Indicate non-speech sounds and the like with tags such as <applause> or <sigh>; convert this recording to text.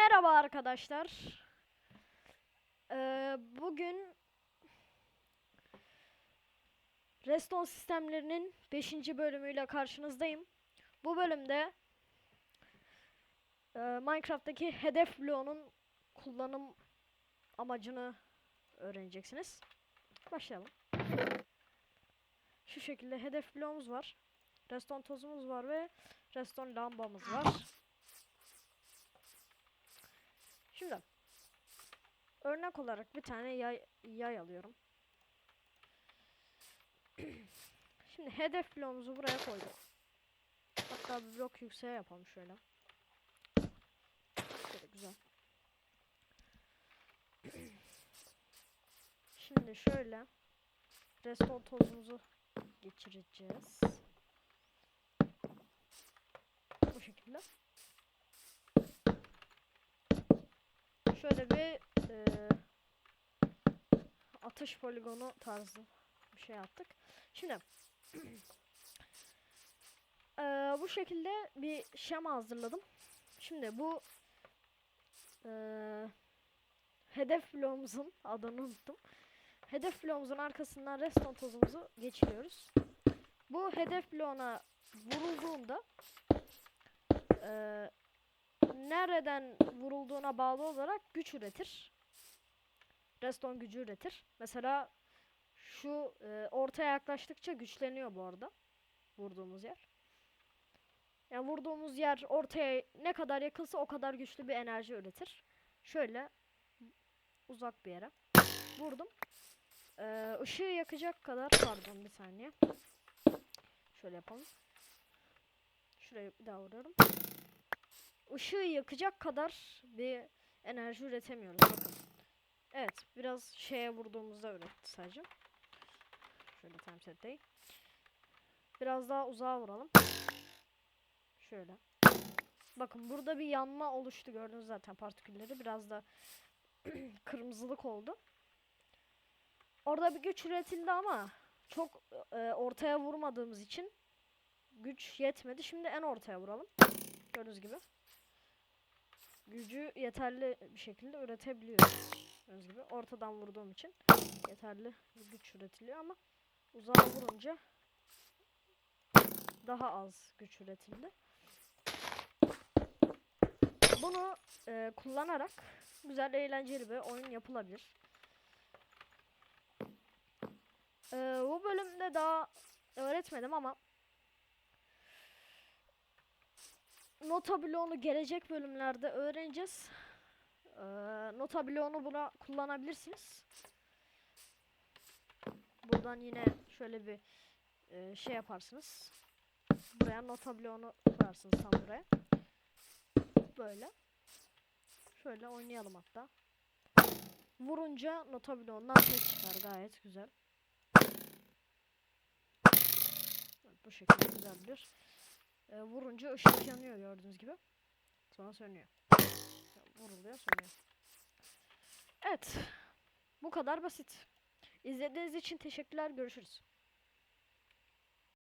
Merhaba arkadaşlar. Ee, bugün Reston sistemlerinin 5. bölümüyle karşınızdayım. Bu bölümde e, Minecraft'taki hedef bloğunun kullanım amacını öğreneceksiniz. Başlayalım. Şu şekilde hedef bloğumuz var. Reston tozumuz var ve reston lambamız var. Şimdi örnek olarak bir tane yay, yay alıyorum. <clears throat> Şimdi hedef bloğumuzu buraya koydum. Hatta bir blok yükseğe yapalım şöyle. Şöyle güzel. <clears throat> Şimdi şöyle reston tozumuzu geçireceğiz. Bu şekilde. Şöyle bir e, atış poligonu tarzı bir şey yaptık. Şimdi <clears throat> e, bu şekilde bir şema hazırladım. Şimdi bu e, hedef bloğumuzun adını unuttum. Hedef bloğumuzun arkasından reston tozumuzu geçiriyoruz. Bu hedef bloğuna vurulduğunda e, nereden vurulduğuna bağlı olarak güç üretir. Reston gücü üretir. Mesela şu e, ortaya yaklaştıkça güçleniyor bu arada. Vurduğumuz yer. Yani vurduğumuz yer ortaya ne kadar yakınsa o kadar güçlü bir enerji üretir. Şöyle uzak bir yere vurdum. Ee, ışığı yakacak kadar pardon bir saniye. Şöyle yapalım. Şuraya bir daha vuruyorum ışığı yakacak kadar bir enerji üretemiyoruz. Bakın. Evet, biraz şeye vurduğumuzda üretti sadece. Şöyle time set. Biraz daha uzağa vuralım. Şöyle. Bakın burada bir yanma oluştu gördünüz zaten partikülleri. Biraz da <clears throat> kırmızılık oldu. Orada bir güç üretildi ama çok e, ortaya vurmadığımız için güç yetmedi. Şimdi en ortaya vuralım. Gördüğünüz gibi gücü yeterli bir şekilde üretebiliyoruz. Gördüğünüz gibi ortadan vurduğum için yeterli güç üretiliyor ama uzağa vurunca daha az güç üretildi. Bunu e, kullanarak güzel eğlenceli bir oyun yapılabilir. E, bu bölümde daha öğretmedim ama nota bloğunu gelecek bölümlerde öğreneceğiz. Ee, nota bloğunu buna kullanabilirsiniz. Buradan yine şöyle bir e, şey yaparsınız. Buraya nota bloğunu koyarsınız tam buraya. Böyle. Şöyle oynayalım hatta. Vurunca nota bloğundan ses çıkar gayet güzel. Bu şekilde güzel bir e, vurunca ışık yanıyor gördüğünüz gibi. Sonra sönüyor. Vuruluyor sönüyor. Evet. Bu kadar basit. İzlediğiniz için teşekkürler. Görüşürüz.